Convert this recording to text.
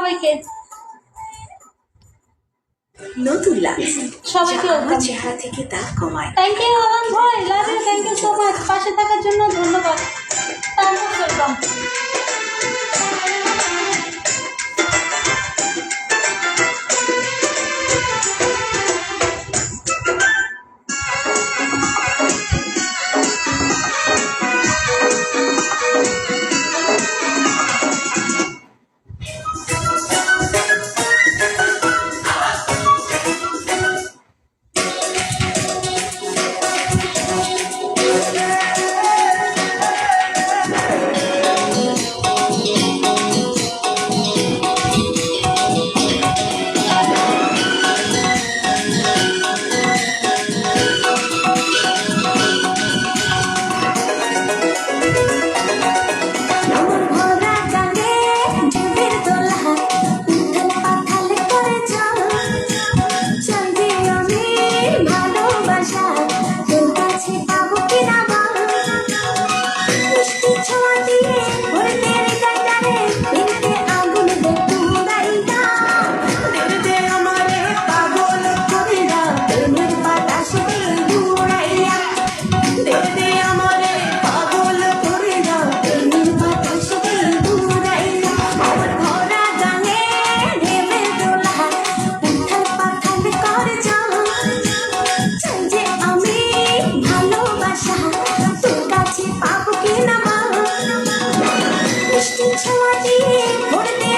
সবাইকে নতুন লাগছে সবাইকে চেহারা থেকে তা কমায়। থ্যাংক ইউ আনন্দ ভাই love you thank you so much পাশে থাকার জন্য থাকে না মা মিষ্টি ছোঁয়া দিয়ে ভরে